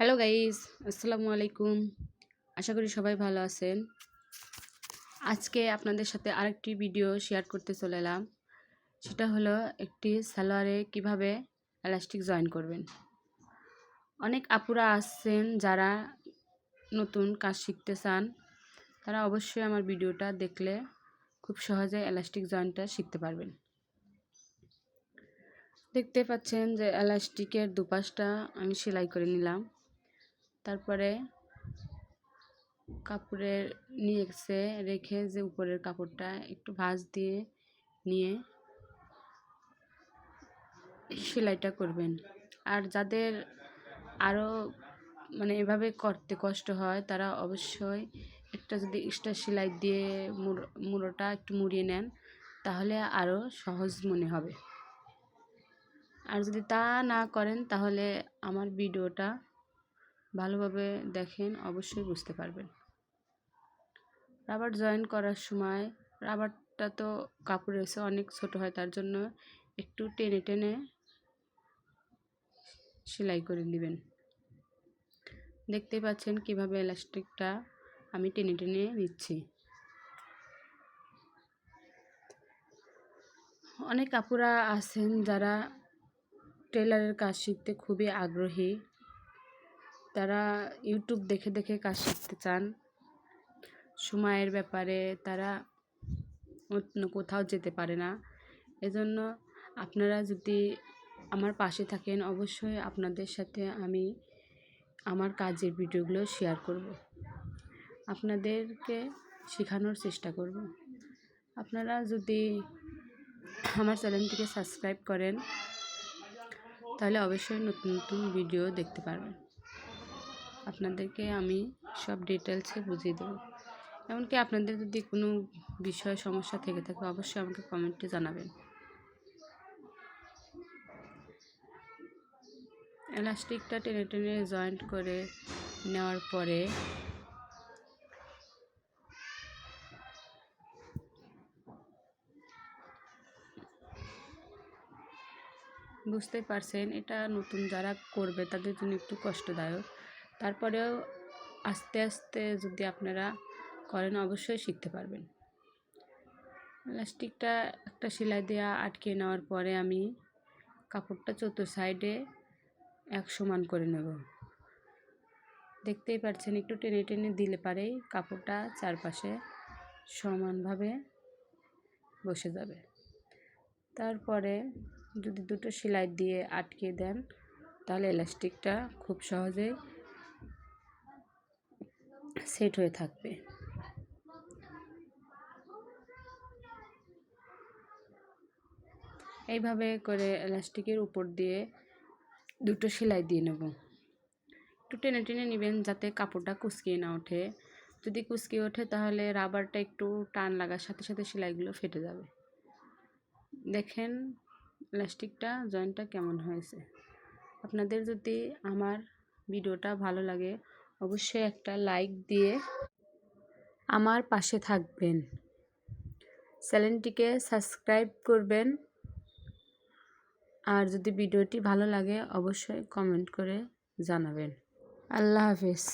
Hello guys আসসালামু আলাইকুম আশা করি সবাই ভালো আছেন আজকে আপনাদের সাথে আরেকটি ভিডিও শেয়ার করতে চলে এলাম সেটা হলো একটি সালোয়ারে কীভাবে এলাস্টিক জয়েন করবেন অনেক আপুরা আছেন যারা নতুন কাজ শিখতে চান তারা অবশ্যই আমার ভিডিওটা দেখলে খুব সহজে এলাস্টিক জয়েনটা শিখতে পারবেন দেখতে পাচ্ছেন যে এলাস্টিকের দুপাশটা আমি সেলাই করে নিলাম তারপরে কাপড়ের নিয়েছে রেখে যে উপরের কাপড়টা একটু ভাঁজ দিয়ে নিয়ে সেলাইটা করবেন। আর যাদের আরও মানে এভাবে করতে কষ্ট হয়, তারা অবশ্যই একটা যদি এক্সট্রা সেলাই দিয়ে মুড়োটা একটু মুড়িয়ে নেন, তাহলে আরও সহজ মনে হবে। আর যদি তা না করেন, তাহলে আমার ভিডিওটা ভালোভাবে দেখেন, অবশ্যই বুঝতে পারবেন। রাবার জয়েন করার সময়, রাবারটা তো কাপড় এসে অনেক ছোট হয়, তার জন্য একটু টেনে টেনে সেলাই করে নেবেন। দেখতেই পাচ্ছেন কীভাবে এলাস্টিকটা আমি টেনে টেনে নিচ্ছি। অনেক কাপুরা আছেন যারা টেলারের কাজ শিখতে খুবই আগ্রহী। তারা ইউটিউব দেখে দেখে কাজ শিখতে চান। সময়ের ব্যাপারে তারা অন্য কোথাও যেতে পারে না। এজন্য আপনারা যদি আমার পাশে থাকেন, অবশ্যই আপনাদের সাথে আমি আমার কাজের ভিডিওগুলো শেয়ার করব। আপনাদেরকে শেখানোর চেষ্টা করব। আপনারা যদি আমার চ্যানেলটিকে সাবস্ক্রাইব করেন, তাহলে অবশ্যই নতুন নতুন ভিডিও দেখতে পারবেন। আপনাদেরকে আমি সব ডিটেলসে বুঝিয়ে দেবো। এমনকি আপনাদের যদি কোনো বিষয় সমস্যা থেকে থাকে, অবশ্যই আমাকে কমেন্টে জানাবেন। এলাস্টিকটা টেনে টেনে জয়েন্ট করে নেওয়ার পরে বুঝতে পারছেন, এটা নতুন যারা করবে তাদের জন্য একটু কষ্টদায়ক। তারপরেও আস্তে আস্তে যদি আপনারা করেন, অবশ্যই শিখতে পারবেন। প্লাস্টিকটা একটা সেলাই দেওয়া আটকে নেওয়ার পরে আমি কাপড়টা চতুর সাইডে এক সমান করে নেব। দেখতেই পাচ্ছেন, একটু টেনে টেনে দিলে পারেই কাপড়টা চারপাশে সমানভাবে বসে যাবে। তারপরে যদি দুটো সেলাই দিয়ে আটকে দেন, তাহলে এলাস্টিকটা খুব সহজেই সেট হয়ে থাকবে। এইভাবে করে এলাস্টিকের উপর দিয়ে দুটো সেলাই দিয়ে নেব। একটু টেনে টেনে নেবেন যাতে কাপড়টা কুচকিয়ে না ওঠে। যদি কুচকিয়ে ওঠে তাহলে রাবারটা একটু টান লাগার সাথে সাথে সেলাইগুলো ফেটে যাবে। দেখেন প্লাস্টিকটা জয়েন্টটা কেমন হয়েছে। আপনাদের যদি আমার ভিডিওটা ভালো লাগে অবশ্যই একটা লাইক দিয়ে আমার পাশে থাকবেন। চ্যানেলটিকে সাবস্ক্রাইব করবেন। আর যদি ভিডিওটি ভালো লাগে, অবশ্যই কমেন্ট করে জানাবেন। আল্লাহ হাফিজ।